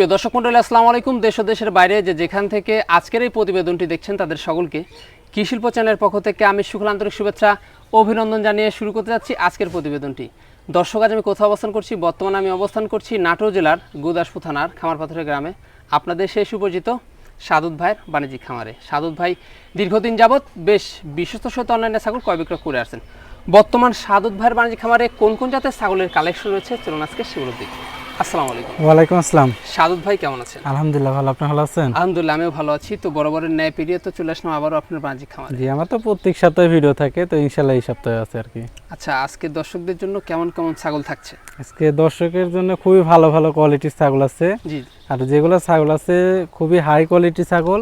সুপ্রিয় দর্শক মন্ডলী, আসসালামু আলাইকুম। দেশ ও দেশের বাইরে যে যেখান থেকে আজকের এই প্রতিবেদনটি দেখছেন, তাদের সকলকে কৃষিল্প চ্যানেলের পক্ষ থেকে আমি সুখল আন্তরিক শুভেচ্ছা, অভিনন্দন জানিয়ে শুরু করতে যাচ্ছি আজকের প্রতিবেদনটি। দর্শক, আজ আমি কোথাও অবস্থান করছি, বর্তমানে আমি অবস্থান করছি নাটোর জেলার গুদাসপুর থানার খামারপাথরের গ্রামে। আপনাদের সেই সুপরিচিত সাদুদ ভাইয়ের বাণিজ্যিক খামারে। সাদুদ ভাই, দীর্ঘদিন যাবৎ বেশ বিশ্বস্ত সহিত অনলাইনে ছাগল ক্রয় বিক্রয় করে আসছেন। বর্তমান সাদুদ ভাইয়ের বাণিজ্যিক খামারে কোন কোন জাতের ছাগলের কালেকশন রয়েছে? চলুন আজকে সেগুলোর দিকে। আসসালামু আলাইকুম। ওয়ালাইকুম আসসালাম। সাদুদ ভাই কেমন আছেন? আলহামদুলিল্লাহ ভালো। আপনি ভালো আছেন? আলহামদুলিল্লাহ আমিও ভালো আছি। তো বরাবরের ন্যায় পেরিয়ে তো চলে আসলাম আবারও আপনার বাণিজ্যিক খামারে। জি আমার তো প্রত্যেক সপ্তাহে ভিডিও থাকে তো ইনশাল্লাহ এই সপ্তাহে আছে আর কি। আচ্ছা আজকে দর্শকদের জন্য কেমন কেমন ছাগল থাকছে? আজকে দর্শকের জন্য খুবই ভালো ভালো কোয়ালিটির ছাগল আছে। জি আর যেগুলো ছাগল আছে খুবই হাই কোয়ালিটি ছাগল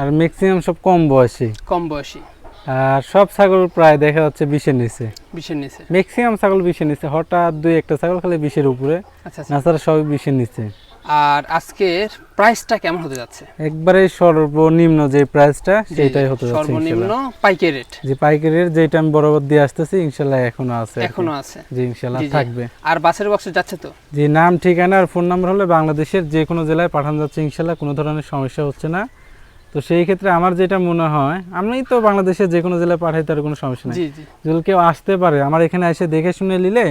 আর ম্যাক্সিমাম সব কম বয়সী। কম বয়সী। আর সব ছাগল প্রায় দেখা যাচ্ছে বিশের নিচে। বিশের নিচে। ম্যাক্সিমাম ছাগল বিশের নিচে হঠাৎ দুই একটা ছাগল খালি বিশের উপরে আচ্ছা আচ্ছা। নাচারা সবই বিশের নিচে। আর আজকের প্রাইসটা কেমন হতে যাচ্ছে? একবারে সর্বনিম্ন যে প্রাইসটা সেটাই হতে যাচ্ছে সর্বনিম্ন। পাইকারি রেট। যে পাইকারির যেটা আমি বরাবর দিয়ে আসতেছি ইনশাল্লাহ এখনও আছে এখনও আছে। জি জি। থাকবে। আর বাসের বক্সে যাচ্ছে তো? যে নাম ঠিকানা আর ফোন নাম্বার হলে বাংলাদেশের যে কোনো জেলায় পাঠানো যাচ্ছে ইনশাল্লাহ কোনো ধরনের সমস্যা হচ্ছে না। তো সেই ক্ষেত্রে আমার যেটা মনে হয় আমি তো বাংলাদেশে যে কোনো জেলায় পাঠাই তার কোনো সমস্যা নেই। যদি কেউ আসতে পারে আমার এখানে এসে দেখে শুনে নিলে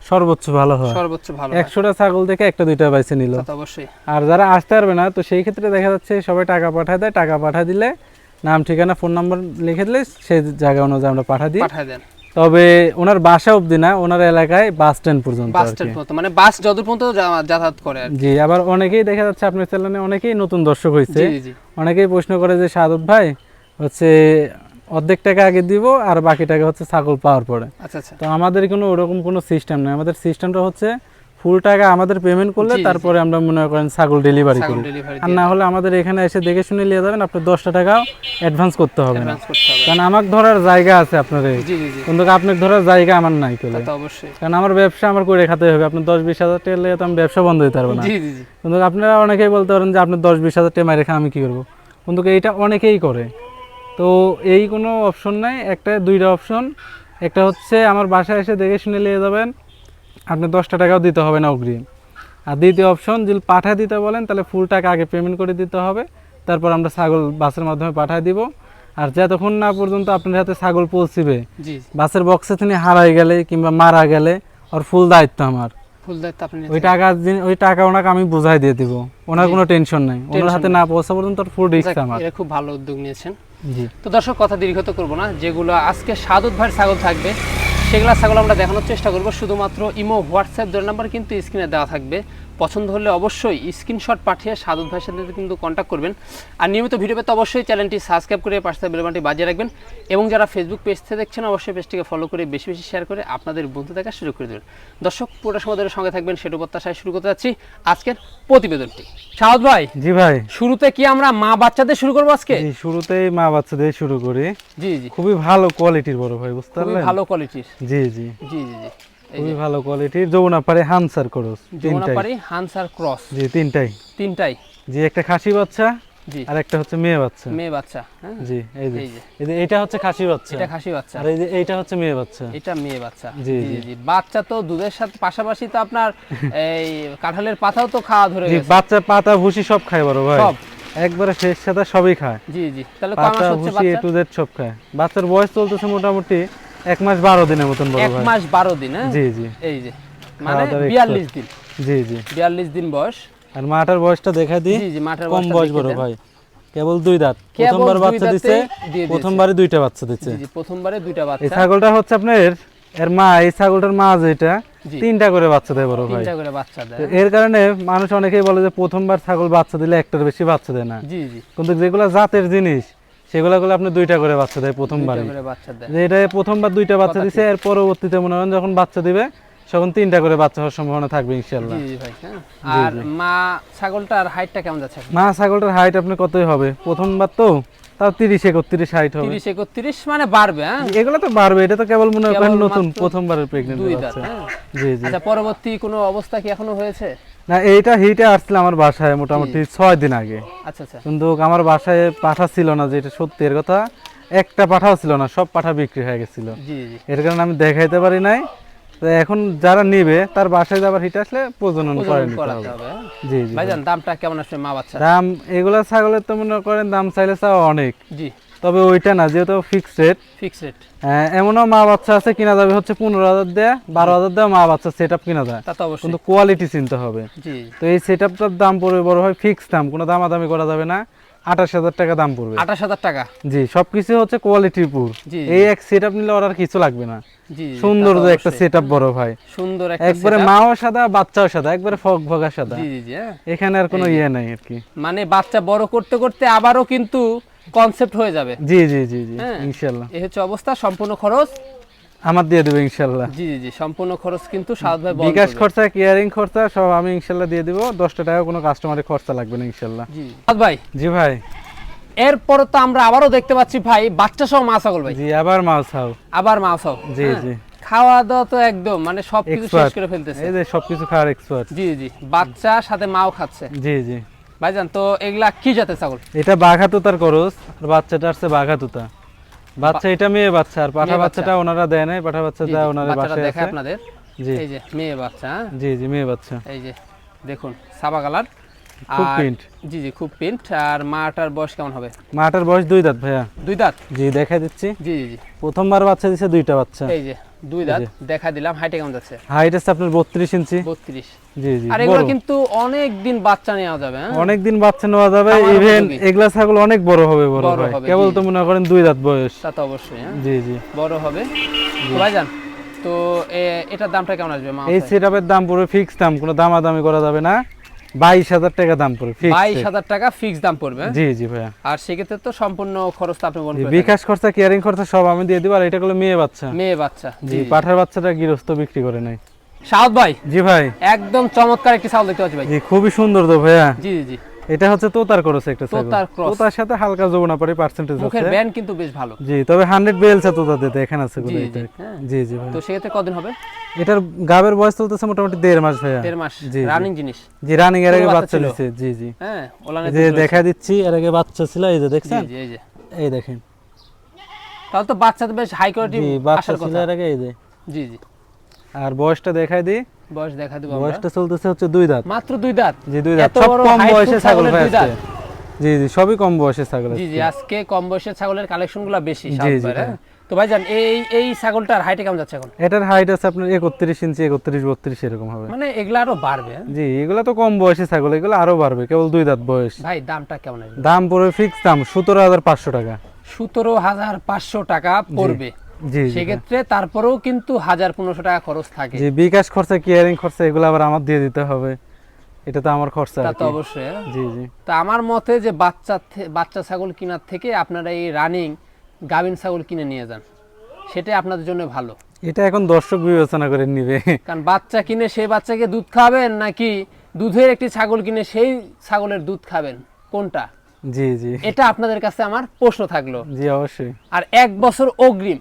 সর্বোচ্চ ভালো হয়। সর্বোচ্চ ভালো একশোটা ছাগল থেকে একটা দুইটা বাইসে নিল। অবশ্যই। আর যারা আসতে পারবে না তো সেই ক্ষেত্রে দেখা যাচ্ছে সবাই টাকা পাঠায় দেয় টাকা পাঠা দিলে নাম ঠিকানা ফোন নাম্বার লিখে দিলে সেই জায়গা অনুযায়ী আমরা পাঠা দিই। পাঠায় দেন। তবে ওনার বাসা অবধি না ওনার এলাকায় বাস স্ট্যান্ড পর্যন্ত বাস স্ট্যান্ড পর্যন্ত মানে বাস যতদূর পর্যন্ত যাতায়াত করে আর জি আবার অনেকেই দেখা যাচ্ছে আপনার চ্যানেলে অনেকেই নতুন দর্শক হয়েছে। জি জি। জি অনেকেই প্রশ্ন করে যে সাদত ভাই হচ্ছে অর্ধেক টাকা আগে দিব আর বাকি টাকা হচ্ছে ছাগল পাওয়ার পরে। আচ্ছা আচ্ছা। তো আমাদের কোনো ওরকম কোনো সিস্টেম নেই। আমাদের সিস্টেমটা হচ্ছে ফুল টাকা আমাদের পেমেন্ট করলে। তারপরে আমরা মনে করেন ছাগল ডেলিভারি করি। আর না হলে আমাদের এখানে এসে দেখে শুনে নিয়ে যাবেন আপনার দশটা টাকাও অ্যাডভান্স করতে হবে। না কারণ আমার ধরার জায়গা আছে আপনার কিন্তু আপনার ধরার জায়গা আমার নাই অবশ্যই। কারণ আমার ব্যবসা আমার করে খাতে হবে। আপনার দশ বিশ হাজার টাকা তো আমি ব্যবসা বন্ধ হতে পারব না। কিন্তু আপনারা অনেকেই বলতে পারেন যে আপনার দশ বিশ হাজার টাকা খান আমি কী করব? কিন্তু এইটা অনেকেই করে। তো এই কোনো অপশন নাই। একটা দুইটা অপশন একটা হচ্ছে আমার বাসায় এসে দেখে শুনে নিয়ে যাবেন। আপনি দশটা টাকাও দিতে হবে না অগ্রিম। আর দ্বিতীয় অপশন যদি পাঠিয়ে দিতে বলেন তাহলে ফুল টাকা আগে পেমেন্ট করে দিতে হবে। তারপর আমরা ছাগল বাসের মাধ্যমে পাঠিয়ে দিব। আর যতক্ষণ না পর্যন্ত আপনার হাতে ছাগল পৌঁছিবে বাসের বক্সে তিনি হারাই গেলে কিংবা মারা গেলে ওর ফুল দায়িত্ব আমার। ফুল দায়িত্ব আপনি ওই টাকা ওই টাকা ওনাকে আমি বুঝাই দিয়ে দিব। ওনার কোনো টেনশন নাই। ওনার হাতে না পৌঁছা পর্যন্ত ওর ফুল রিস্ক আমার। এটা খুব ভালো উদ্যোগ নিয়েছেন। জি। তো দর্শক কথা দীর্ঘত করব না। যেগুলো আজকে সাদুত ভাইয়ের ছাগল থাকবে সেগুলো ছাগল আমরা দেখানোর চেষ্টা করব। শুধুমাত্র ইমো, হোয়াটসঅ্যাপ দুই নাম্বার কিন্তু স্ক্রিনে দেওয়া থাকবে। পছন্দ হলে অবশ্যই স্ক্রিনশট পাঠিয়ে সাদুত ভাইয়ের সাথে কিন্তু কন্ট্যাক্ট করবেন। আর নিয়মিত ভিডিও পেতে অবশ্যই চ্যানেলটি সাবস্ক্রাইব করে পাশে বেলবানটি বাজিয়ে রাখবেন। এবং যারা ফেসবুক পেজ থেকে দেখছেন অবশ্যই পেজটিকে ফলো করে বেশি বেশি শেয়ার করে আপনাদের বন্ধু দেখার সুযোগ করে দেবেন। দর্শক পুরোটা সময় সঙ্গে থাকবেন সেটু প্রত্যাশায় শুরু করতে যাচ্ছি আজকের প্রতিবেদনটি। সাউদ ভাই জি ভাই। শুরুতে কি আমরা মা বাচ্চাদের শুরু করব আজকে? জি শুরুতেই মা বাচ্চা দিয়ে শুরু করি। জি জি। খুবই ভালো কোয়ালিটির বড় ভাই বুঝতে পারলেন? ভালো কোয়ালিটির জি জি। জি জি জি। খুবই ভালো কোয়ালিটির হানসার করস যমুনাপাড়ি হানসার ক্রস জি তিনটাই। তিনটাই। জি একটা খাসি বাচ্চা জি। আর একটা হচ্ছে মেয়ে বাচ্চা। মেয়ে বাচ্চা হ্যাঁ। জি এই যে। এই যে। এটা হচ্ছে খাসি বাচ্চা। এটা খাসি বাচ্চা। আর এই যে এইটা হচ্ছে মেয়ে বাচ্চা। এটা মেয়ে বাচ্চা। জি, জি বাচ্চা তো দুধের সাথে পাশাপাশি তো আপনার এই কাঁঠালের পাতাও তো খাওয়া ধরে জি গেছে। বাচ্চা পাতা ভুসি সব খায় বড় ভাই। সব। একবারে শেষ সাথা সবই খায়। জি জি। তাহলে কয় মাস হচ্ছে ভুসি এ বাচ্চা টু জেড সব খায়। বাচ্চার বয়স চলতেছে মোটামুটি এক মাস বারো দিনের মতন এক মাস বারো দিন হ্যাঁ? জি জি। এই যে মানে বিয়াল্লিশ দিন। জি জি। বিয়াল্লিশ দিন বয়স। আর মাটার বয়সটা দেখা দিই জি কম বয়স বড় ভাই। কেবল দুই দাঁত। প্রথমবার বাচ্চা দিচ্ছে প্রথমবারে দুইটা বাচ্চা দিচ্ছে জি প্রথমবারে দুইটা এই ছাগলটা হচ্ছে আপনার এর মা এই ছাগলটার মা যেটা তিনটা করে বাচ্চা দেয় বড় ভাই। তিনটা করে বাচ্চা দেয়। এর কারণে মানুষ অনেকেই বলে যে প্রথমবার ছাগল বাচ্চা দিলে একটার বেশি বাচ্চা দেয় না। জি জি। কিন্তু যেগুলো জাতের জিনিস সেগুলো গুলো আপনি দুইটা করে বাচ্চা দেয় যে এটা প্রথমবার দুইটা বাচ্চা দিছে এর পরবর্তীতে মনে যখন বাচ্চা দিবে তখন তিনটা করে বাচ্চা হওয়ার সম্ভাবনা থাকবে ইনশাল্লাহ জি ভাই হ্যাঁ। আর মা ছাগলটার হাইটটা কেমন যাচ্ছে মা ছাগলটার হাইট আপনি কতই হবে? প্রথমবার তো তাও তিরিশ একত্রিশ হাইট হবে। তিরিশ একত্রিশ মানে বাড়বে হ্যাঁ? এগুলো তো বাড়বে এটা তো কেবল মনে করেন নতুন প্রথমবারের দাঁত বাচ্চা। হ্যাঁ। জি জি। আচ্ছা পরবর্তী কোনো অবস্থা কি এখনও হয়েছে? না এইটা হিটে আসছিল আমার বাসায় মোটামুটি ছয় দিন আগে। আচ্ছা আচ্ছা। কিন্তু আমার বাসায় পাঠা ছিল না যেটা সত্যি এর কথা। একটা পাঠাও ছিল না সব পাঠা বিক্রি হয়ে গেছিল। এর কারণে আমি দেখাইতে পারি নাই। তো এখন যারা নিবে তার বাসায় যাবার হিট আসলে প্রজনন করে নিতে হবে। হবে হ্যাঁ? জি জি ভাইজান দামটা কেমন আসবে মা বাচ্চা দাম এগুলা ছাগলের তো মনে করেন দাম চাইলে চাও অনেক। জি। তবে ওইটা না যেহেতু ফিক্সড রেট ফিক্স রেট এমনও মা বাচ্চা আছে কিনা যাবে হচ্ছে পনেরো হাজার দেয়া বারো হাজার দেওয়া মা বাচ্চা সেট আপ কিনা যায়। কিন্তু কোয়ালিটি চিনতে হবে। জি তো এই সেট আপটার দাম পড়বে বড় হয় ফিক্স দাম কোনো দামাদামি করা যাবে না। আঠাশ হাজার টাকা দাম পড়বে। আঠাশ হাজার টাকা? জি সবকিছু হচ্ছে কোয়ালিটির পুর এই এক সেট আপ নিলে ওর আর কিছু লাগবে না। সুন্দর একটা সেট আপ বড় ভাই। সুন্দর একবারে। মাও সাদা বাচ্চাও সাদা একবারে ফক ভগা সাদা। হ্যাঁ। এখানে আর কোনো ইয়ে নাই আর কি। মানে বাচ্চা বড় করতে করতে আবারও কিন্তু কনসেপ্ট হয়ে যাবে। জি জি জি জি হ্যাঁ। ইনশাল্লাহ এই হচ্ছে অবস্থা সম্পূর্ণ খরচ। আমার দিয়ে দেবো ইনশাল্লাহ জি জি জি সম্পূর্ণ খরচ কিন্তু সাদ ভাই বহন বিকাশ। খরচা কেয়ারিং খরচা সব আমি ইনশাল্লাহ দিয়ে দিব। দশটা টাকা কোনো কাস্টমারের খরচা লাগবে না ইনশাল্লাহ জি। সাদ ভাই। জি ভাই। এরপরে তো আমরা আবারও দেখতে পাচ্ছি ভাই বাচ্চা সহ মা ছাগল ভাই। জি আবার মাছ খাও আবার মা সহ জি হ্যাঁ। জি। খাওয়া দাওয়া তো একদম মানে সবকিছু শেষ করে ফেলতেছে। এই যে সবকিছু খাওয়ার এক্সপার্ট জি জি বাচ্চা সাথে মাও খাচ্ছে। জি জি। ভাইজান তো এগুলা কি জাতের ছাগল? এটা বাঘা তুতার করস আর বাচ্চাটা আসছে বাঘা তুতা। বাচ্চা এটা মেয়ে বাচ্চা আর পাঠা বাচ্চাটা ওনারা দেয় নাই পাঠা বাচ্চা দেয় ওনারা বাসায় আছে। আপনাদের। জি। এই যে মেয়ে বাচ্চা হ্যাঁ? জি জি মেয়ে বাচ্চা। এই যে দেখুন সাবা কালার। খুব আর- প্রিন্ট। জি জি খুব প্রিন্ট। আর মাটার বয়স কেমন হবে? মাটার বয়স দুই দাঁত ভাইয়া। দুই দাঁত? জি দেখাই দিচ্ছি। জি জি জি। প্রথমবার বাচ্চা দিছে দুইটা বাচ্চা। এই যে দুই দাঁত দেখা দিলাম হাইটে কেমন যাচ্ছে? হাইট আছে আপনার বত্রিশ ইঞ্চি। বত্রিশ। জি জি আর এগুলো কিন্তু অনেক দিন বাচ্চা নেওয়া যাবে হ্যাঁ? অনেকদিন বাচ্চা নেওয়া যাবে ইভেন এগুলা ছাগল অনেক বড় হবে বড় ভাই। কেবল তো মনে করেন দুই দাঁত বয়স। তা তো অবশ্যই হ্যাঁ? জি জি। বড় হবে। ভাইজান তো এটার দামটা কেমন আসবে এই সেটআপের দাম পুরো ফিক্স দাম কোনো দামাদামি করা যাবে না। বাইশ হাজার টাকা দাম পড়বে বাইশ হাজার টাকা ফিক্স দাম পড়বে হ্যাঁ? জি জি ভাইয়া। আর সেক্ষেত্রে তো সম্পূর্ণ খরচটা আপনি বহন বিকাশ খরচা কেয়ারিং খরচা সব আমি দিয়ে দিব আর এটা হলো মেয়ে বাচ্চা। মেয়ে বাচ্চা জি পাঠার বাচ্চাটা গৃহস্থ বিক্রি করে নাই সাউদ ভাই জি ভাই। একদম চমৎকার একটি দেখতে পাচ্ছি ভাই। জি খুবই সুন্দর তো ভাইয়া। জি জি। এটা হচ্ছে তোতার করছে একটা তোতার cross। তোতার সাথে হালকা যমুনা পারি পার্সেন্টেজ মুখের ব্যান্ড কিন্তু বেশ ভালো। জি তবে হান্ড্রেড বেলসা তোতা দিতে এখানে আছে জি কোনো জি। হ্যাঁ। জি জি ভাই। তো সেক্ষেত্রে কদিন হবে? এটার গাবের বয়স চলতেছে মোটামুটি দেড় মাস ভাইয়া। দেড় মাস। জি, জি। রানিং জিনিস। জি রানিং এর আগে বাচ্চা দিছে। জি জি। হ্যাঁ ওলানে যে দেখা দিচ্ছি এর আগে বাচ্চা ছিল এই যে জি দেখছেন? জি এই যে। এই দেখেন। তাহলে তো বাচ্চা তো বেশ হাই কোয়ালিটি জি বাচ্চা ছিল এর আগে এই যে। জি জি। আর বয়সটা দেখাই দিই। বয়স দেখা দিব আমরা। বয়সটা চলতেছে হচ্ছে দুই দাঁত। মাত্র দুই দাঁত। জি দুই দাঁত। সব কম বয়সে ছাগল ভাই জি জি সবই কম বয়সে ছাগল জি জি আজকে। কম বয়সের ছাগলের কালেকশনগুলো বেশি জি, জি। হ্যাঁ? তো ভাইজান এই এই ছাগলটার হাইটে কেমন যাচ্ছে এখন? এটার হাইট আছে আপনার একত্রিশ ইঞ্চি একত্রিশ বত্রিশ এরকম হবে। মানে এগুলা আরও বাড়বে হ্যাঁ? জি এগুলো তো কম বয়সে ছাগল এগুলো আরও বাড়বে কেবল দুই দাঁত বয়স। ভাই দামটা কেমন দাম পড়বে ফিক্স দাম সতেরো হাজার পাঁচশো টাকা। সতেরো হাজার পাঁচশো টাকা পড়বে। সেক্ষেত্রে তারপরেও কিন্তু হাজার পনেরোশো টাকা খরচ থাকে। জি বিকাশ খরচা কেয়ারিং খরচা এগুলো আবার আমার দিয়ে দিতে হবে। এটা তো আমার খরচা তা তো অবশ্যই হ্যাঁ? জি জি। তা আমার মতে যে বাচ্চা বাচ্চা ছাগল কেনার থেকে আপনারা এই রানিং গাভিন ছাগল কিনে নিয়ে যান। সেটাই আপনাদের জন্য ভালো। এটা এখন দর্শক বিবেচনা করে নিবে। কারণ বাচ্চা কিনে সেই বাচ্চাকে দুধ খাবেন নাকি দুধের একটি ছাগল কিনে সেই ছাগলের দুধ খাবেন? কোনটা? জি জি। এটা আপনাদের কাছে আমার প্রশ্ন থাকল। জি অবশ্যই। আর এক বছর অগ্রিম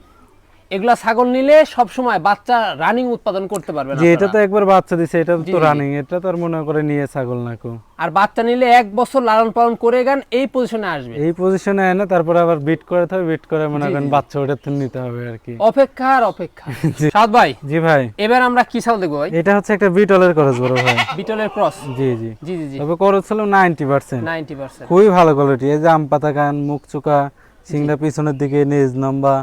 এগুলা ছাগল নিলে সব সময় বাচ্চা রানিং উৎপাদন করতে পারবেন জি এটা তো একবার বাচ্চা দিছে এটা তো রানিং এটা তো আর মনে করে নিয়ে ছাগল না কো আর বাচ্চা নিলে এক বছর লালন পালন করে গান এই পজিশনে আসবে। এই পজিশনে এনে তারপরে আবার বিট করে হবে বিট করে মনে করেন বাচ্চা ওটা নিতে হবে আর কি। অপেক্ষা আর অপেক্ষা। সাদ ভাই জি ভাই। এবার আমরা কি ছাগল দেখব ভাই? এটা হচ্ছে একটা বিটলের খরচ বড় ভাই। বিটলের ক্রস জি জি। জি জি তবে নাইনটি পার্সেন্ট নাইনটি পার্সেন্ট খুবই ভালো কোয়ালিটি এই যে আম পাতা কান মুখ চোকা সিংড়া পিছনের দিকে নেজ লম্বা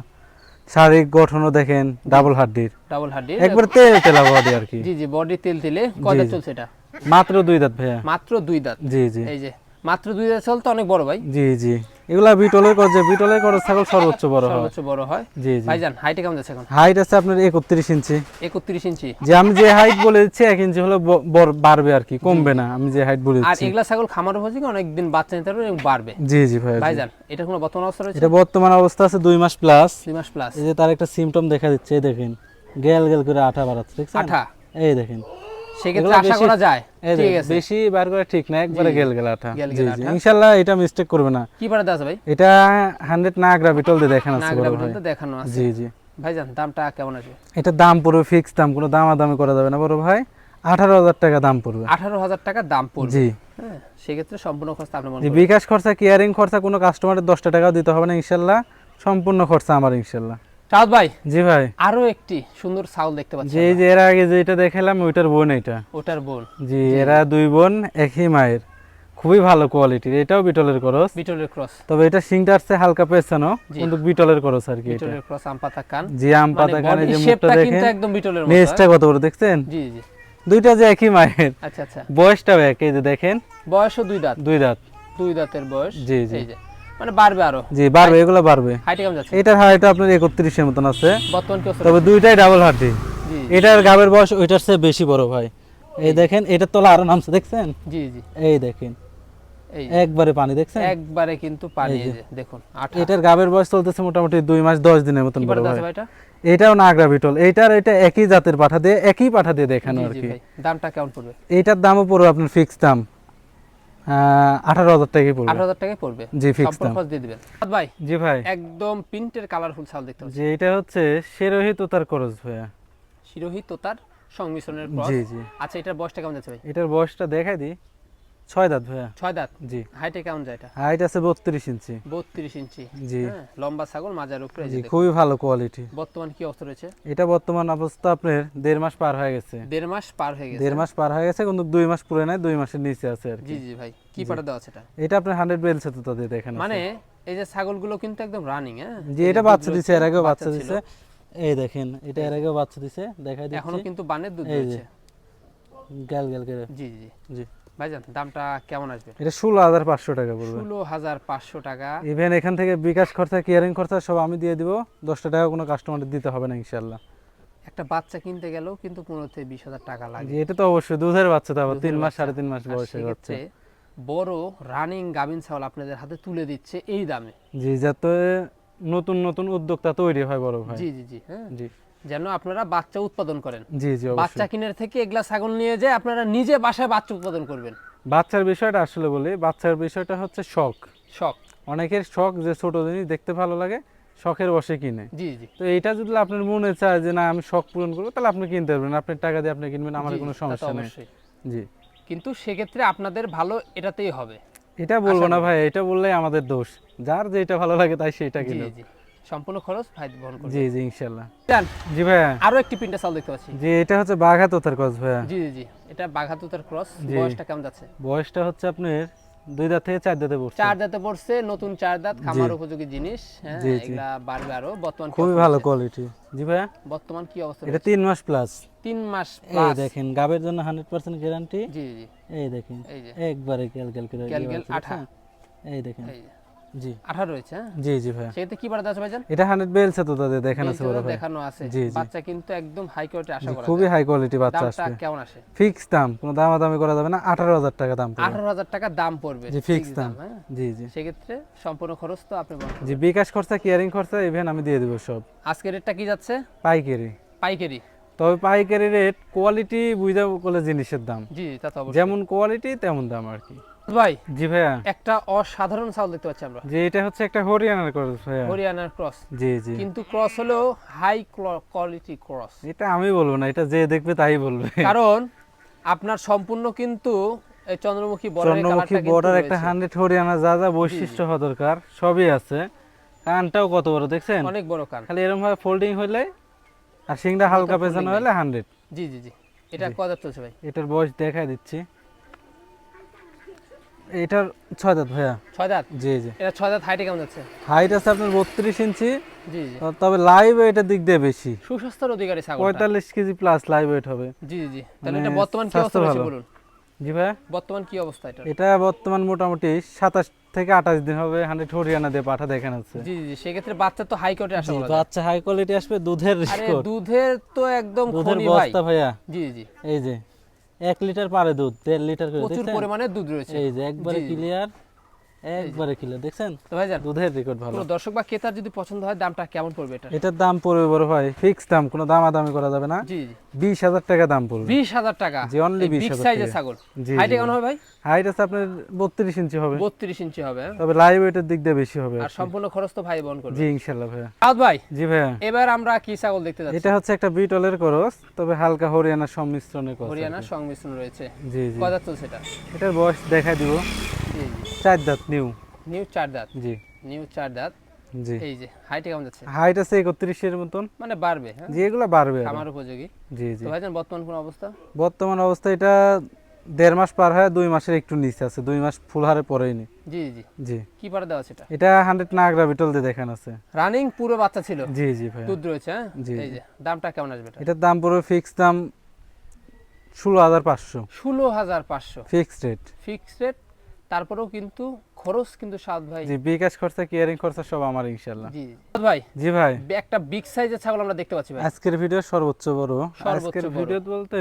শারীরিক গঠনও দেখেন ডাবল হাড্ডির। ডাবল হাড্ডির। একবার তেল তেলা বডি আর কি। জি জি বডি তেল তেলে কয়টা চলছে এটা? মাত্র দুই দাঁত ভাইয়া। মাত্র দুই দাঁত? জি জি। এই যে মাত্র দুই দাঁত চল তো অনেক বড় ভাই। জি জি। এগুলা বিটলের খরচ বিটলের খরচ ছাগল সর্বোচ্চ বড় হয়। সর্বোচ্চ বড় হয়। জি জি। ভাইজান হাইটে কেমন যাচ্ছে এখন? হাইট আছে আপনার একত্রিশ ইঞ্চি। একত্রিশ ইঞ্চি। যে আমি যে হাইট বলে দিচ্ছি এক ইঞ্চি হলো বড়- বাড়বে আর কি কমবে না আমি যে হাইট বলে আর দিচ্ছি। এগুলা ছাগল খামার উপযোগী অনেকদিন বাচ্চা নিতে পারবে এবং বাড়বে। জি জি ভাই ভাইজান এটা কোনো বর্তমান অবস্থা রয়েছে? এটা বর্তমান অবস্থা আছে দুই মাস প্লাস দুই মাস প্লাস এই যে তার একটা সিম্পটম দেখা দিচ্ছে এই দেখেন। গেল গেল করে আঠা বাড়াচ্ছে দেখছেন? আঠা? এই দেখেন। সেক্ষেত্রে আশা করা যায়। ঠিক আছে। বেশি বার করে ঠিক না একবারে গেল জি জি। ইনশাআল্লাহ এটা মিস্টেক করবে না। কি পারে আছে ভাই? এটা হান্ড্রেড না গ্রাভিটল দিয়ে দেখেন আছে নাগরা ভাই। দেখানো আছে জি জি। ভাইজান দামটা কেমন আসবে? এটা দাম পড়বে ফিক্স দাম কোনো দামাদামি করা যাবে না বড় ভাই। আঠারো হাজার টাকা দাম পড়বে। আঠারো হাজার টাকা দাম পড়বে। জি। হ্যাঁ সেক্ষেত্রে সম্পূর্ণ খরচ বিকাশ খরচা কেয়ারিং খরচা কোনো কাস্টমারের দশটা টাকাও দিতে হবে না ইনশাল্লাহ। সম্পূর্ণ খরচা আমার ইনশাল্লাহ। চাঁদ ভাই জি ভাই। আরও একটি সুন্দর ছাগল দেখতে পাচ্ছি যে যে এর আগে যেটা দেখালাম ওইটার বোন এটা। ওটার বোন। জি এরা দুই বোন একই মায়ের। খুবই ভালো কোয়ালিটির এটাও বিটলের করস। বিটলের ক্রস। তবে এটা সিংটা আসছে হালকা পেছানো কিন্তু বিটলের করস আর কি এটা। বিটলের ক্রস আম পাতা কান। জি আম মানে কানে যে মুখটা দেখেন। কিন্তু একদম বিটলের মতো নেজটা কত বড় দেখছেন? হ্যাঁ? জি জি। দুইটা যে একই মায়ের। আচ্ছা আচ্ছা। বয়সটাও এক এই যে দেখেন। বয়সও দুই দাঁত। দুই দাঁত। দুই দাঁতের বয়স। জি, জি। মানে বাড়বে আরও। জি বাড়বে এগুলো বাড়বে। হাইটে কেমন যাচ্ছে? এটার হাইট আপনার একত্রিশের মতন আছে। বর্তমান কি তবে দুইটাই ডাবল এটার গাবের বয়স ওইটার চেয়ে বেশি বড় ভাই। এই দেখেন এটার তলা আরও নামছে দেখছেন? জি জি। এই দেখেন। এই একবারে পানি দেখছেন? একবারে কিন্তু পানি দেখুন এটার গাবের বয়স চলতেছে মোটামুটি দুই মাস দশ দিনের মতন বড় ভাই। এটাও নাগরা বিটল এইটার এটা একই জাতের পাঠা দিয়ে একই পাঠা দিয়ে দেখানো আর কি। দামটা কেমন পড়বে? এইটার দামও পড়বে আপনার ফিক্স দাম। আঠারো হাজার টাকাই পড়বে। আঠারো হাজার টাকাই পড়বে। জি ফিক্স দাম। দিয়ে দিবেন। ভাই জি ভাই। একদম প্রিন্টের কালারফুল ছাল দেখতে পাচ্ছি। যে এটা হচ্ছে শিরোহি তোতার করজ ভাইয়া। শিরোহি তোতার সংমিশ্রণের জি জি। আচ্ছা এটার বয়সটা কেমন যাচ্ছে ভাই? এটার বয়সটা দেখাই দিই। ছয় দাঁত ভাইয়া? ছয় দাঁত? জি। হাইটে কেমন যায় এটা? হাইট আছে বত্রিশ ইঞ্চি। বত্রিশ ইঞ্চি। জি। হ্যাঁ লম্বা ছাগল মাজার উপরে জি খুবই ভালো কোয়ালিটি বর্তমান কি অবস্থা রয়েছে? এটা বর্তমান অবস্থা আপনার দেড় মাস পার হয়ে গেছে। দেড় মাস পার হয়ে গেছে। দেড় মাস পার হয়ে গেছে কিন্তু দুই মাস পুরো নাই দুই মাসের নিচে আছে আর কি। জি জি ভাই কি পাঠা দেওয়া আছে এটা? এটা আপনার হান্ড্রেড বেলসে তো তাদের দেখেন মানে এই যে ছাগলগুলো কিন্তু একদম রানিং হ্যাঁ? জি এটা বাচ্চা দিছে এর আগেও বাচ্চা দিছে। এই দেখেন এটা এর আগেও বাচ্চা দিছে দেখাই এখনও কিন্তু বানের দুধ। রয়েছে। গ্যাল গ্যাল করে। জি জি। জি। ভাইজান দামটা কেমন আসবে? এটা ষোলো হাজার পাঁচশো টাকা পড়বে। ষোলো হাজার পাঁচশো টাকা। ইভেন এখান থেকে বিকাশ খরচা কেয়ারিং খরচা সব আমি দিয়ে দিব। দশটা টাকা কোনো কাস্টমারের দিতে হবে না ইনশাল্লাহ একটা বাচ্চা কিনতে গেলেও কিন্তু পনেরো থেকে বিশ হাজার টাকা লাগে। এটা তো অবশ্যই দুধের বাচ্চা তো আবার তিন মাস সাড়ে তিন মাস বয়সের বাচ্চা। বড় রানিং গাভিন ছাগল আপনাদের হাতে তুলে দিচ্ছে এই দামে। জি যাতে নতুন নতুন উদ্যোক্তা তৈরি হয় বড় ভাই। জি জি জি হ্যাঁ। জি। যেন আপনারা বাচ্চা উৎপাদন করেন। জি জি বাচ্চা কিনের থেকে এগুলা ছাগল নিয়ে যায় আপনারা নিজে বাসায় বাচ্চা উৎপাদন করবেন। বাচ্চার বিষয়টা আসলে বলি বাচ্চার বিষয়টা হচ্ছে শখ। শখ। অনেকের শখ যে ছোট জিনিস দেখতে ভালো লাগে শখের বসে কিনে। জি জি। তো এইটা যদি আপনার মনে চায় যে না আমি শখ পূরণ করব তাহলে আপনি কিনতে পারবেন। আপনার টাকা দিয়ে আপনি কিনবেন আমার কোনো সমস্যা নেই। জি। কিন্তু সেক্ষেত্রে আপনাদের ভালো এটাতেই হবে। এটা বলব না ভাই এটা বললেই আমাদের দোষ। যার যেটা ভালো লাগে তাই সেটা জি কিনে জি। সম্পূর্ণ খরচ ভাই বহন করবে। জি জি ইনশাল্লাহ যান, জি ভাইয়া। আরও একটি চাল দেখতে পাচ্ছি। জি এটা হচ্ছে বাঘা তোতার কস ভাইয়া। জি জি জি এটা বাঘাতুতার ক্রস বয়সটা কেমন যাচ্ছে? বয়সটা হচ্ছে আপনার দুই দাঁত থেকে চার দাঁতে পড়ছে। চার দাঁতে পড়ছে নতুন চার দাঁত খামার উপযোগী জিনিস হ্যাঁ। এগুলা বাড়বে আরও বর্তমান খুবই ভালো কোয়ালিটি জি ভাইয়া? বর্তমান কি অবস্থা এটা তিন মাস প্লাস তিন মাস এই দেখেন গাবের জন্য হান্ড্রেড পার্সেন্ট গ্যারান্টি জি জি এই দেখেন এই যে। একবারে করে আঠা। এই দেখেন। এই জি। আঠারো রয়েছে হ্যাঁ? জি জি সেক্ষেত্রে কি বাড়া আছে ভাইজান? এটা হান্ড্রেড বেলসে তো তাদের দেখানো আছে বড় ভাই। দেখানো আছে। বাচ্চা কিন্তু একদম হাই কোয়ালিটি আশা করা খুবই হাই কোয়ালিটি বাচ্চা দামটা কেমন আসে? ফিক্স দাম কোনো দামাদামি করা যাবে না আঠারো হাজার টাকা দাম পড়বে। আঠারো হাজার টাকা দাম পড়বে। জি ফিক্স দাম। হ্যাঁ? জি জি। সেক্ষেত্রে সম্পূর্ণ খরচ তো আপনি বহন জি বিকাশ খরচা কেয়ারিং খরচা ইভেন আমি দিয়ে দেবো সব। আজকের রেটটা কি যাচ্ছে? পাইকারি। পাইকারি। তবে পাইকারি রেট কোয়ালিটি বুঝা বলে জিনিসের দাম। জি তা তো অবশ্যই। যেমন কোয়ালিটি তেমন দাম আর কি। ভাই জি ভাইয়া। একটা অসাধারণ চাউল দেখতে পাচ্ছি আমরা। যে এটা হচ্ছে একটা হরিয়ানার করস ভাইয়া। হরিয়ানার ক্রস। জি জি। কিন্তু ক্রস হলেও হাই কোয়ালিটি ক্রস। এটা আমি বলব না এটা যে দেখবে তাই বলবে। কারণ আপনার সম্পূর্ণ কিন্তু এই চন্দ্রমুখী চন্দ্রমুখী বর্ডার একটা হান্ড্রেড হরিয়ানা যা যা বৈশিষ্ট্য হওয়া দরকার সবই আছে। কানটাও কত বড় দেখছেন? অনেক বড় কান। খালি এরকম ভাবে ফোল্ডিং হইলে আর সিংটা হালকা পেছানো হলে হান্ড্রেড জি জি জি। এটা কত চলছে ভাই? এটার বয়স দেখাই দিচ্ছি। এটার ছয় দাঁত ভাইয়া। ছয় দাঁত? জি জি। এটা ছয় দাঁত হাইটে কেমন যাচ্ছে? হাইট আছে আপনার বত্রিশ ইঞ্চি জি জি। তবে লাইভ এটার দিক দিয়ে বেশি। সুস্বাস্থ্যের অধিকারী ছাগল পঁয়তাল্লিশ কেজি প্লাস লাইভ ওয়েট হবে। জি জি তাহলে মানে এটা বর্তমান কি অবস্থা বলুন? জি ভাইয়া? বর্তমান কি অবস্থা এটা এটা বর্তমান মোটামুটি সাতাশ থেকে আঠাশ দিন হবে। হান্ড্রেড হরিয়ানা দিয়ে পাঠা দেখেন আছে। জি জি সেক্ষেত্রে বাচ্চা তো হাই কোয়ালিটি যায়। বাচ্চা হাই কোয়ালিটি আসবে দুধের দুধের তো একদম দুধের বস্তা ভাইয়া। জি জি। এই যে। এক লিটার পারে দুধ দেড় লিটার করে প্রচুর পরিমাণে দুধ রয়েছে। এই যে একবারে। ক্লিয়ার একবারে ক্লিয়ার দেখছেন? তো দুধের রেকর্ড ভালো। দর্শক বা ক্রেতার যদি পছন্দ হয় দামটা কেমন পড়বে এটা? এটার দাম পড়বে বড় ভাই ফিক্স দাম কোনো দামাদামি করা যাবে না। জি জি। বিশ হাজার টাকা দাম পড়বে। বিশ হাজার টাকা। জি, only 20,000 সাইজের ছাগল। হাইটে কেমন হবে ভাই? হাইট আছে আপনার বত্রিশ ইঞ্চি হবে। বত্রিশ ইঞ্চি হবে? তবে লাইভ ওয়েটের দিক দিয়ে বেশি হবে আর সম্পূর্ণ খরচ তো ভাই বহন করবে। জি ইনশাল্লাহ সাউদ ভাই জি ভাইয়া। এবার আমরা কি ছাগল দেখতে যাচ্ছি? এটা হচ্ছে একটা বিটলের করস তবে হালকা হরিয়ানার সংমিশ্রণের করস হরিয়ানার সংমিশ্রণ রয়েছে। জি জি। কত চলছে এটা এটার বয়স দেখা দিব। জি জি। চার দাঁত নিউ নিউ চার দাঁত। জি। নিউ চার দাঁত। জি। এই যে হাইটে কেমন যাচ্ছে? হাইট আছে একত্রিশের মতন। মানে বাড়বে হ্যাঁ? জি এগুলো বাড়বে আরও। খামার উপযোগী। জি জি। তো ভাইজান বর্তমান কোন অবস্থা? বর্তমান অবস্থা এটা দেড় মাস পার হয় দুই মাসের একটু নিচে আছে। দুই মাস ফুল হারে পরেইনি জি জি জি। কি পারে দেওয়া সেটা এটা? হান্ড্রেড নাগরা বিটল দিয়ে দেখান আছে। রানিং পুরো বাচ্চা ছিল? জি জি ভাই দুধ রয়েছে হ্যাঁ? জি, এই যে দামটা কেমন আসবে এটা? এটার দাম পড়বে ফিক্স দাম ষোলো হাজার পাঁচশো। ষোলো হাজার পাঁচশো। ফিক্সড রেট ফিক্সড রেট তারপরেও কিন্তু খরচ কিন্তু সাত ভাই। জি বিকাশ খরচা কেয়ারিং খরচা সব আমার ইনশাল্লাহ জি। সাদ ভাই জি ভাই। একটা বিগ সাইজের ছাগল আমরা দেখতে পাচ্ছি ভাই। আজকের ভিডিও সর্বোচ্চ বড়। আজকের ভিডিও বলতে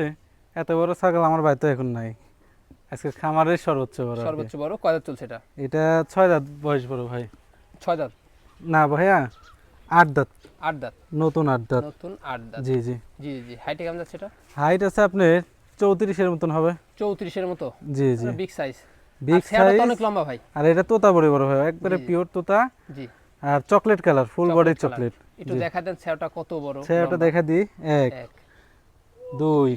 এত বড় ছাগল আমার বাড়িতে এখন নাই। আজকের খামারের সর্বোচ্চ বড় সর্বোচ্চ বড় কয়দার চলছে এটা? এটা ছয় দাঁত বয়স বড় ভাই। ছয় দাঁত? না ভাইয়া আট দাঁত। আট দাঁত? নতুন আট দাঁত। নতুন আট দাঁত। জি জি। জি জি হাইটে কেমন যাচ্ছে এটা? হাইট আছে আপনার চৌত্রিশের মতন হবে। চৌত্রিশের মতো? জি জি। বিগ সাইজ বিগ সাইজ অনেক লম্বা ভাই। আর এটা তোতা বড় বড় হয় একবারে জি, জি। পিওর তোতা। জি। আর chocolate colour full body chocolate একটু দেখা দেন ছ্যাওটা কত বড়। সে ওটা লম্বা। দেখা দিই এক দুই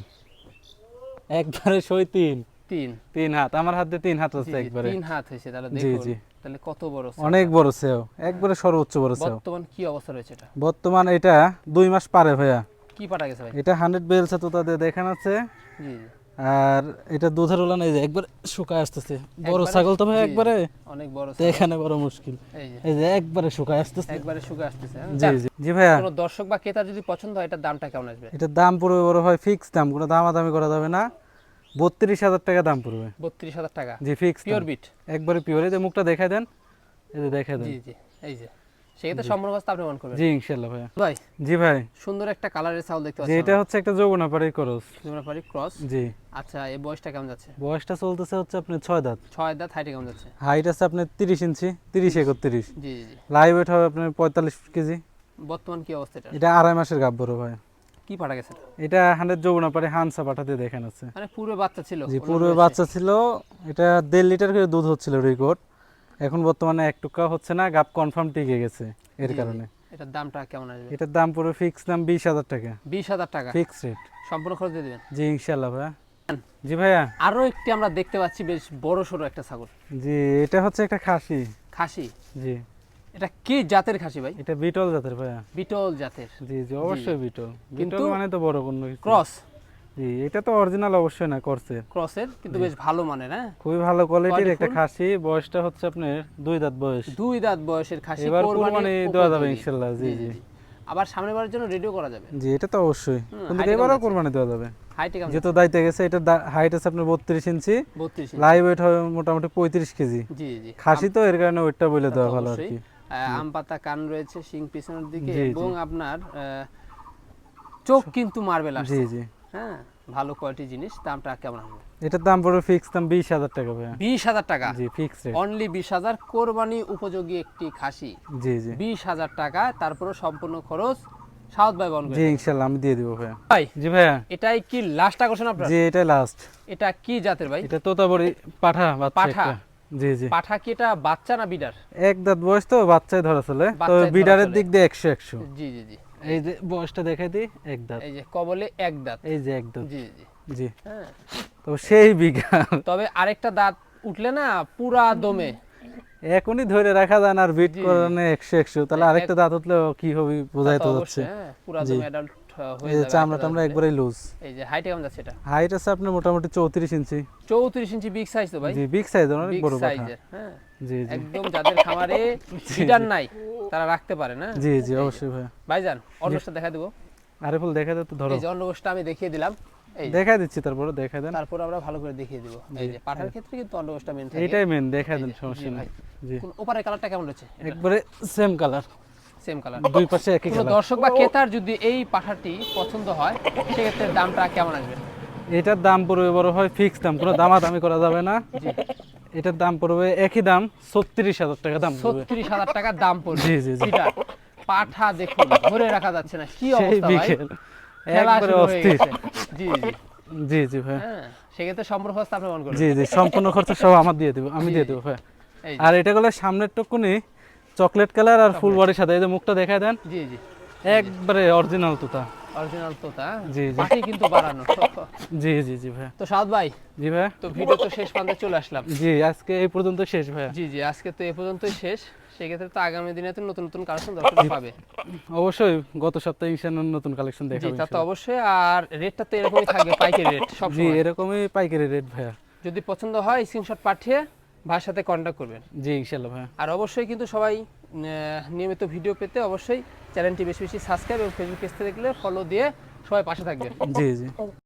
একবারে সই তিন। তিন। তিন হাত আমার হাত দিয়ে তিন হাত আছে একবারে। তিন হাত হয়েছে তাহলে জি, দেখুন জি। তাহলে কত বড় অনেক বড় সেও একবারে সর্বোচ্চ বড় সেও বর্তমান কি অবস্থা রয়েছে এটা? বর্তমান এটা দুই মাস পারে ভাইয়া। কি পাটা গেছে ভাই? এটা হান্ড্রেড বেলসে তো তাদের দেখান আছে। জি জি। আর এটা দুধের ওলান এই যে একবার শুকায় আসতেছে। বড় ছাগল তো ভাই। একবারে? অনেক বড় তো এখানে বড় মুশকিল। এই যে। একবারে শুকায় আসতেছে। একবারে শুকায় আসতেছে? জি জি। জি ভাইয়া। কোনো দর্শক বা ক্রেতার যদি পছন্দ হয় এটার দামটা কেমন আসবে? এটার দাম পড়বে বড় হয় ফিক্স দাম কোনো দামাদামি করা যাবে না। বত্রিশ হাজার টাকা দাম পড়বে বত্রিশ হাজার টাকা। জি ফিক্স পিওর বিট একবারে পিওর এই যে মুখটা দেখাই দেন। এই যে দেখাই দেন। জি জি। এই যে। সেক্ষেত্রে সম্পূর্ণ কাজটা আপনি করবেন। জি ইনশাল্লাহ ভাইয়া। ভাই জি ভাই। সুন্দর একটা কালারের চাউল দেখতে পাচ্ছি এটা হচ্ছে একটা যৌবনা পাড়ি করস। পারি ক্রস। জি। আচ্ছা এই বয়সটা কেমন যাচ্ছে? বয়সটা চলতেছে হচ্ছে আপনি ছয় দাঁত। ছয় দাঁত হাইটে কেমন যাচ্ছে? হাইট আছে আপনার তিরিশ ইঞ্চি তিরিশ একত্রিশ। জি জি লাইভ ওয়েট হবে আপনার পঁয়তাল্লিশ কেজি। বর্তমান কি অবস্থা এটা? এটা আড়াই মাসের গাব বড় ভাই। কি পাটা গেছে এটা? হান্ড্রেড যৌবনা পাড়ি হানসা পাঠাতে দেখেন আছে। মানে পূর্বে বাচ্চা ছিল জি পূর্বে বাচ্চা ছিল। এটা দেড় লিটার করে দুধ হচ্ছিল রেকর্ড। এখন বর্তমানে এক টুকা হচ্ছে না গাব কনফার্ম টিকে গেছে এর। কারণে। এটার দামটা কেমন আসবে? এটার দাম পুরো ফিক্স দাম বিশ হাজার টাকা। বিশ হাজার টাকা? ফিক্স রেট সম্পূর্ণ খরচ দিয়ে দেবেন? জি ইনশাল্লাহ ভাইয়া। জি ভাইয়া। আরও একটি আমরা দেখতে পাচ্ছি বেশ বড় সড়ো একটা ছাগল। জি এটা হচ্ছে একটা খাসি। খাসি? জি। এটা কি জাতের খাসি ভাই? এটা বিটল জাতের ভাইয়া। বিটল জাতের। জি জি অবশ্যই বিটল। বিটল মানে তো বড় কোনো ক্রস জি এটা তো অরিজিনাল অবশ্যই না ক্রসের কিন্তু বেশ ভালো মানের হ্যাঁ? খুবই ভালো কোয়ালিটির একটা খাসি বয়সটা হচ্ছে আপনার দুই দাঁত বয়স। দুই দাঁত বয়সের খাসি এবার কুরবানি দেওয়া যাবে উপযোগী। ইনশাল্লাহ, জি, জি। আবার সামনের বারের জন্য রেডিও করা যাবে। জি এটা তো অবশ্যই। কিন্তু এবারও কোরবানি দেওয়া যাবে। যেহেতু দায়িত্বে গেছে এটা হাইট আছে আপনার বত্রিশ ইঞ্চি। লাইভ ওয়েট হবে মোটামুটি পঁয়ত্রিশ কেজি। জি জি। খাসি তো এর কারণে ওয়েটটা বলে দেওয়া ভালো আর কি। আম পাতা কান রয়েছে শিং পিছনের দিকে। এবং আপনার চোখ কিন্তু মার্বেল আসছে। জি জি। হ্যাঁ? ভালো কোয়ালিটি জিনিস দামটা কেমন আসবে এটার দাম পড়বে ফিক্স দাম বিশ হাজার টাকা ভাইয়া। বিশ হাজার টাকা? জি ফিক্স রেট অনলি বিশ হাজার কোরবানি উপযোগী একটি খাসি। জি জি। বিশ হাজার টাকা তারপরে সম্পূর্ণ খরচ সাউথ বাই বন জি ইনশাল্লাহ আমি দিয়ে দিব ভাইয়া। ভাই জি ভাইয়া। এটাই কি লাস্ট আকর্ষণ আপনার? জি এটাই লাস্ট এটা কি জাতের ভাই? এটা তোতাবড়ি পাঠা বাচ্চা পাঠা? জি জি। পাঠা কি এটা বাচ্চা না বিডার? এক দাঁত বয়স তো বাচ্চাই ধরা চলে। তো বিডারের দিক দিয়ে একশো একশো। জি জি জি। এই যে বয়সটা দেখাই দিই এক দাঁত। এই যে কবলে এক দাঁত। এই যে এক দাঁত। জি জি। জি। হ্যাঁ। তো সেই বিঘা তবে আরেকটা দাঁত উঠলে না পুরা দমে। এখনই ধরে রাখা যায় না আর বিট। করানো একশো একশো। তাহলে আরেকটা দাঁত উঠলে কি হবে বোঝাই তা যাচ্ছে। হ্যাঁ, পুরা দমে অ্যাডাল্ট হয়ে যাবে চামড়া টামড়া দাঁতে। লুজ এই যে হাইট কেমন যাচ্ছে এটা? হাইট আছে আপনার মোটামুটি চৌত্রিশ ইঞ্চি। চৌত্রিশ ইঞ্চি বিগ সাইজ তো ভাই। জি বিগ সাইজ অনেক বড় সাইজের হ্যাঁ। একদম যাদের খামারে ফিডার নাই তারা রাখতে পারে না? জি জি অবশ্যই ভাই ভাইজান অন্নটা দেখা দেবো। আরে ফুল দেখা যায় তো ধরো। এই যে অন্নগোষ্ঠটা আমি দেখিয়ে দিলাম। এই দেখা দিচ্ছি তারপরে দেখা দেন। তারপর আমরা ভালো করে দেখিয়ে দিব। এই যে পাঠার ক্ষেত্রে কিন্তু অন্নগোষ্ঠটা মেন থাকে। এইটাই মেন দেখা দেন সমস্যা নেই। জি। কোন ওপারের কালারটা কেমন রয়েছে? একবারে সেম কালার সেম কালার দুই পাশে একই কালার দর্শক বা ক্রেতার যদি এই পাঠাটি পছন্দ হয় সেক্ষেত্রে দামটা কেমন আসবে? এটার দাম পড়বে বড় হয় ফিক্স দাম। কোনো দামাদামি করা যাবে না। জি। এটার দাম পড়বে একই দাম ছত্রিশ হাজার টাকা দাম ছত্রিশ হাজার টাকা দাম পড়বে। জি, জি, জি। পাঠা দেখুন ধরে রাখা যাচ্ছে না। কি অবস্থা ভাই? একবারে অস্থির। জি জি। জি জি ভাই। হ্যাঁ সেক্ষেত্রে সম্পর্ক হস্তে আপনি মন করবেন। জি জি সম্পূর্ণ খরচ সব আমার দিয়ে দেবো আমি দিয়ে। দেবো ভাই। আর এটা গুলো সামনের টুকুনি চকলেট কালার আর ফুল বডির সাথে এই যে মুখটা দেখায় দেন। জি জি। একবারে অরিজিনাল তোতা। অরিজিনাল তোতা জি, জি। পাটি কিন্তু বাড়ানো জি জি জি ভাইয়া। তো সাউদ ভাই জি ভাইয়া। তো ভিডিও তো শেষ প্রান্তে চলে আসলাম। জি আজকে এই পর্যন্ত শেষ ভাইয়া। জি জি আজকে তো এ পর্যন্তই শেষ। সেক্ষেত্রে তো আগামী দিনে তো নতুন নতুন কালেকশন দর্শকরা পাবে। অবশ্যই গত সপ্তাহে ইনশাআল্লাহ নতুন কালেকশন জি তা তো অবশ্যই আর রেটটা তো এরকমই থাকবে পাইকারি রেট সব জি এরকমই পাইকারি রেট ভাইয়া। যদি পছন্দ হয় স্ক্রিনশট পাঠিয়ে ভাইয়ের সাথে কন্ট্যাক্ট করবেন। জি ইনশাআল্লাহ ভাইয়া। আর অবশ্যই কিন্তু সবাই নিয়মিত ভিডিও পেতে অবশ্যই চ্যানেলটি বেশি বেশি সাবস্ক্রাইব এবং ফেসবুক পেজ দেখলে ফলো দিয়ে সবাই পাশে থাকবেন জি জি।